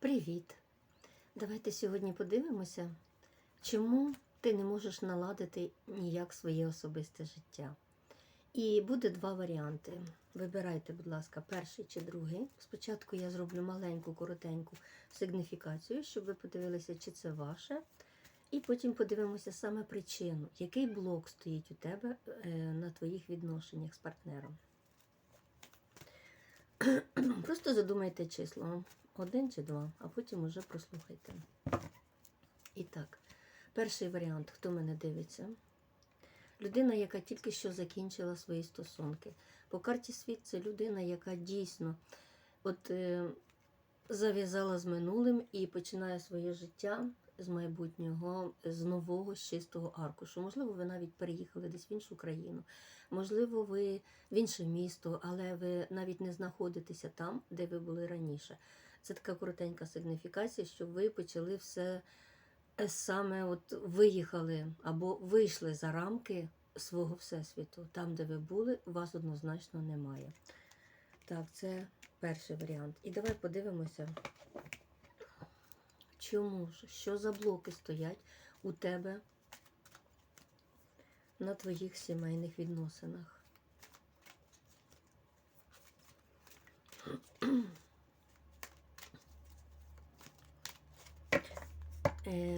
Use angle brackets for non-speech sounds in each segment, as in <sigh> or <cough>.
Привіт! Давайте сьогодні подивимося, чому ти не можеш наладити ніяк своє особисте життя. І буде два варіанти. Вибирайте, будь ласка, перший чи другий. Спочатку я зроблю маленьку, коротеньку сигніфікацію, щоб ви подивилися, чи це ваше. І потім подивимося саме причину, який блок стоїть у тебе е, на твоїх відношеннях з партнером. <clears throat> Просто задумайте число один чи два, а потім уже прослухайте. І так, перший варіант, хто мене дивиться? Людина, яка тільки що закінчила свої стосунки. По карті світ це людина, яка дійсно от, е, зав'язала з минулим і починає своє життя з майбутнього, з нового, з чистого аркушу. Можливо, ви навіть переїхали десь в іншу країну, можливо, ви в інше місто, але ви навіть не знаходитеся там, де ви були раніше. Це така коротенька сигніфікація, що ви почали все е, саме от виїхали або вийшли за рамки свого всесвіту. Там, де ви були, вас однозначно немає. Так, це перший варіант. І давай подивимося, чому ж, що за блоки стоять у тебе на твоїх сімейних відносинах.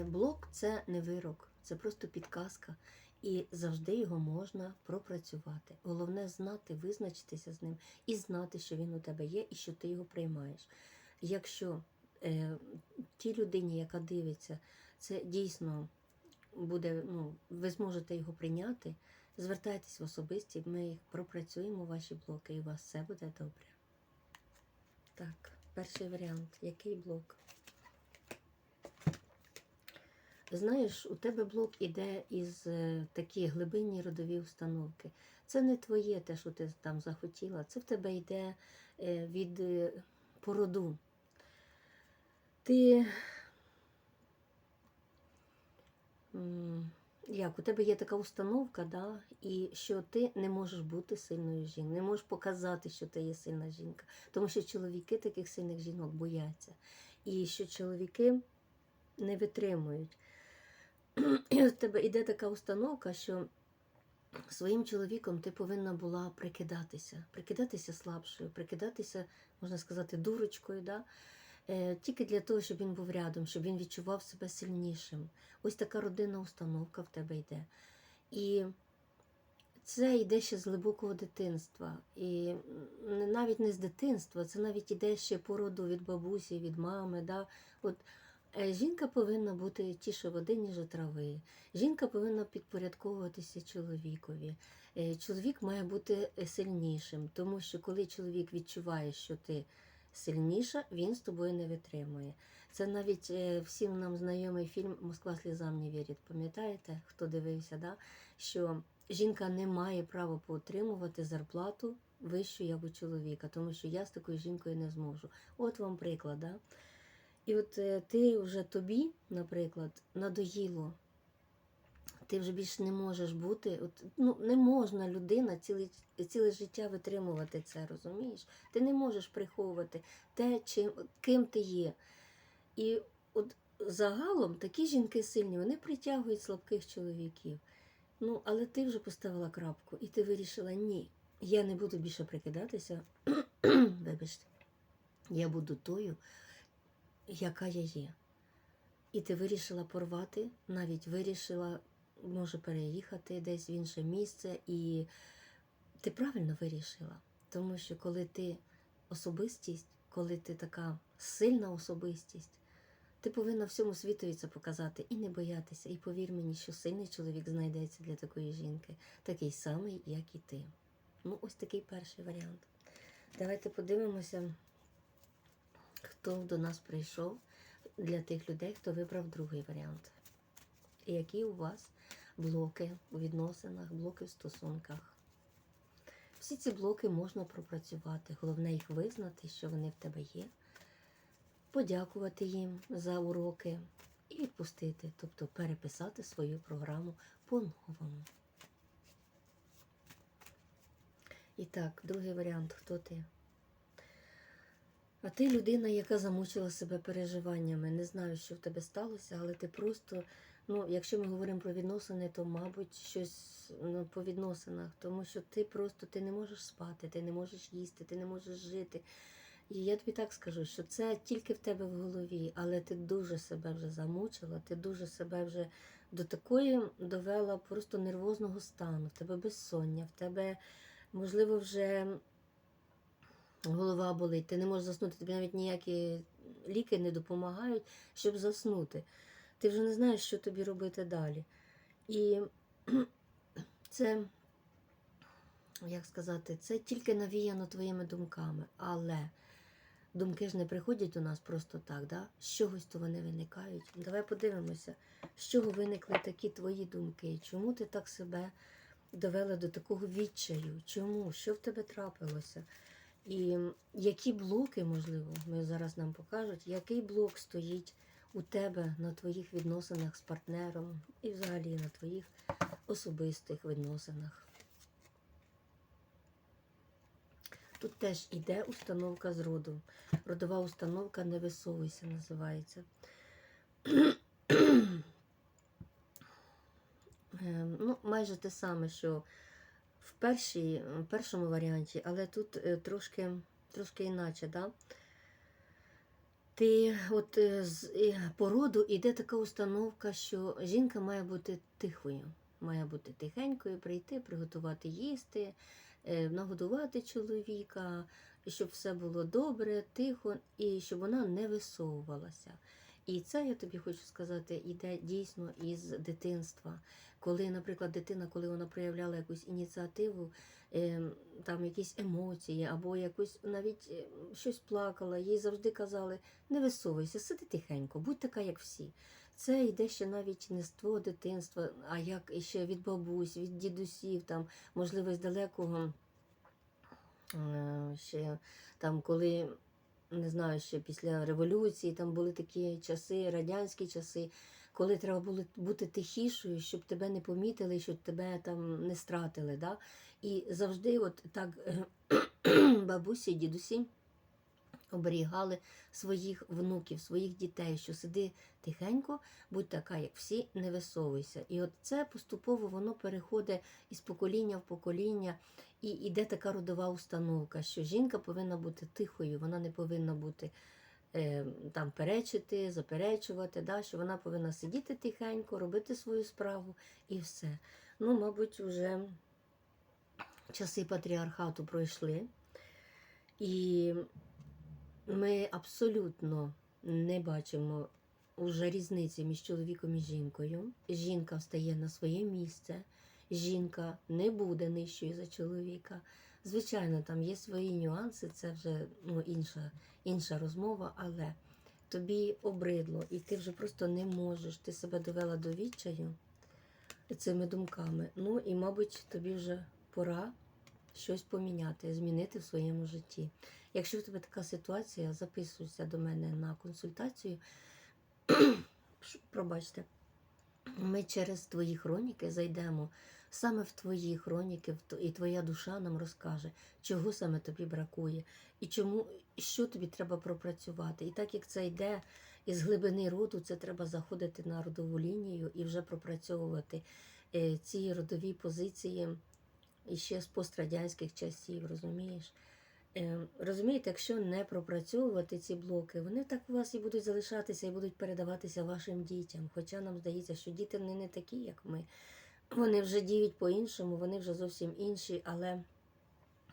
Блок це не вирок, це просто підказка. І завжди його можна пропрацювати. Головне знати, визначитися з ним і знати, що він у тебе є, і що ти його приймаєш. Якщо е, тій людині, яка дивиться, це дійсно буде, ну, ви зможете його прийняти, звертайтесь в особисті, ми їх пропрацюємо, ваші блоки, і у вас все буде добре. Так, перший варіант. Який блок? Знаєш, у тебе блок іде із е, такі глибинні родові установки. Це не твоє те, що ти там захотіла, це в тебе йде е, від е, породу. Ти. Як, у тебе є така установка, да, і що ти не можеш бути сильною жінкою, не можеш показати, що ти є сильна жінка. Тому що чоловіки таких сильних жінок бояться. І що чоловіки не витримують. <clears throat> І от тебе йде така установка, що своїм чоловіком ти повинна була прикидатися, прикидатися слабшою, прикидатися, можна сказати, дурочкою, да? е, тільки для того, щоб він був рядом, щоб він відчував себе сильнішим. Ось така родинна установка в тебе йде. І це йде ще з глибокого дитинства. І навіть не з дитинства, це навіть йде ще по роду від бабусі, від мами. Да? От, Жінка повинна бути тіше води, ніж трави. Жінка повинна підпорядковуватися чоловікові. Е, Чоловік має бути е, сильнішим, тому що коли чоловік відчуває, що ти сильніша, він з тобою не витримує. Це навіть е, всім нам знайомий фільм Москва слізам не вірить. Пам'ятаєте, хто дивився, да? що жінка не має права поотримувати зарплату вищу, як у чоловіка, тому що я з такою жінкою не зможу. От вам приклад. Да? І от е, ти вже тобі, наприклад, надоїло. Ти вже більше не можеш бути. От, ну, не можна людина ціле, ціле життя витримувати це, розумієш? Ти не можеш приховувати те, чим, ким ти є. І от загалом такі жінки сильні, вони притягують слабких чоловіків. Ну, але ти вже поставила крапку, і ти вирішила, ні, я не буду більше прикидатися. <clears throat> Вибачте, я буду тою, яка я є. І ти вирішила порвати, навіть вирішила, може, переїхати десь в інше місце. І ти правильно вирішила. Тому що коли ти особистість, коли ти така сильна особистість, ти повинна всьому світові це показати і не боятися. І повір мені, що сильний чоловік знайдеться для такої жінки, такий самий, як і ти. Ну, ось такий перший варіант. Давайте подивимося, хто до нас прийшов для тих людей, хто вибрав другий варіант. Які у вас блоки у відносинах, блоки в стосунках. Всі ці блоки можна пропрацювати. Головне їх визнати, що вони в тебе є, подякувати їм за уроки і відпустити, тобто переписати свою програму по-новому. І так, другий варіант, хто ти? А ти людина, яка замучила себе переживаннями. Не знаю, що в тебе сталося, але ти просто, ну, якщо ми говоримо про відносини, то, мабуть, щось ну, по відносинах, тому що ти просто ти не можеш спати, ти не можеш їсти, ти не можеш жити. І я тобі так скажу, що це тільки в тебе в голові, але ти дуже себе вже замучила, ти дуже себе вже до такої довела просто нервозного стану, в тебе безсоння, в тебе, можливо, вже голова болить, ти не можеш заснути, тобі навіть ніякі ліки не допомагають, щоб заснути. Ти вже не знаєш, що тобі робити далі. І <clears throat> це, як сказати, це тільки навіяно твоїми думками, але думки ж не приходять до нас просто так, да? з чогось то вони виникають. Давай подивимося, з чого виникли такі твої думки, чому ти так себе довела до такого відчаю? Чому? Що в тебе трапилося? І які блоки, можливо, ми зараз нам покажуть, який блок стоїть у тебе на твоїх відносинах з партнером і взагалі на твоїх особистих відносинах. Тут теж іде установка з роду. Родова установка не висовуйся, називається. Ем, ну, майже те саме, що в, першій, в першому варіанті, але тут е, трошки, трошки іначе, да? Ти от е, з е, породу йде така установка, що жінка має бути тихою, має бути тихенькою, прийти, приготувати їсти, е, нагодувати чоловіка, щоб все було добре, тихо, і щоб вона не висовувалася. І це я тобі хочу сказати, іде дійсно із дитинства. Коли, наприклад, дитина, коли вона проявляла якусь ініціативу, е, там якісь емоції, або якусь навіть е, щось плакала, їй завжди казали: не висовуйся, сиди тихенько, будь така, як всі. Це йде ще навіть не з твого дитинства, а як ще від бабусь, від дідусів, там, можливо, з далекого е, ще там, коли не знаю, ще після революції там були такі часи, радянські часи, коли треба було бути тихішою, щоб тебе не помітили, щоб тебе там не стратили. Да? І завжди, от так <clears throat> бабусі, дідусі оберігали своїх внуків, своїх дітей, що сиди тихенько, будь така, як всі, не висовуйся. І от це поступово воно переходить із покоління в покоління, і йде така родова установка, що жінка повинна бути тихою, вона не повинна бути е, там перечити, заперечувати, да, що вона повинна сидіти тихенько, робити свою справу і все. Ну, мабуть, вже часи патріархату пройшли. І ми абсолютно не бачимо уже різниці між чоловіком і жінкою. Жінка встає на своє місце, жінка не буде нижчою за чоловіка. Звичайно, там є свої нюанси, це вже ну, інша, інша розмова, але тобі обридло, і ти вже просто не можеш, ти себе довела до відчаю цими думками. Ну і, мабуть, тобі вже пора щось поміняти, змінити в своєму житті. Якщо в тебе така ситуація, записуйся до мене на консультацію. <clears throat> Пробачте, ми через твої хроніки зайдемо саме в твої хроніки, і твоя душа нам розкаже, чого саме тобі бракує, і чому, що тобі треба пропрацювати. І так як це йде із глибини роду, це треба заходити на родову лінію і вже пропрацьовувати е, ці родові позиції іще з пострадянських часів, розумієш? Е, Розумієте, якщо не пропрацьовувати ці блоки, вони так у вас і будуть залишатися і будуть передаватися вашим дітям. Хоча нам здається, що діти вони не такі, як ми. Вони вже діють по-іншому, вони вже зовсім інші, але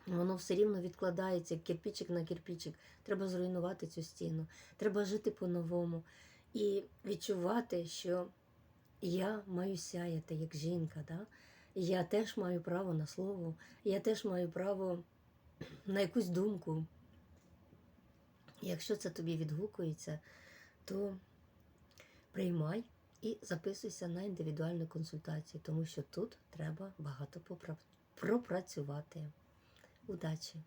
воно все рівно відкладається кирпічик на кирпічик. Треба зруйнувати цю стіну, треба жити по-новому і відчувати, що я маю сяяти як жінка. Да? Я теж маю право на слово, я теж маю право на якусь думку. Якщо це тобі відгукується, то приймай і записуйся на індивідуальну консультацію, тому що тут треба багато пропрацювати. Удачі!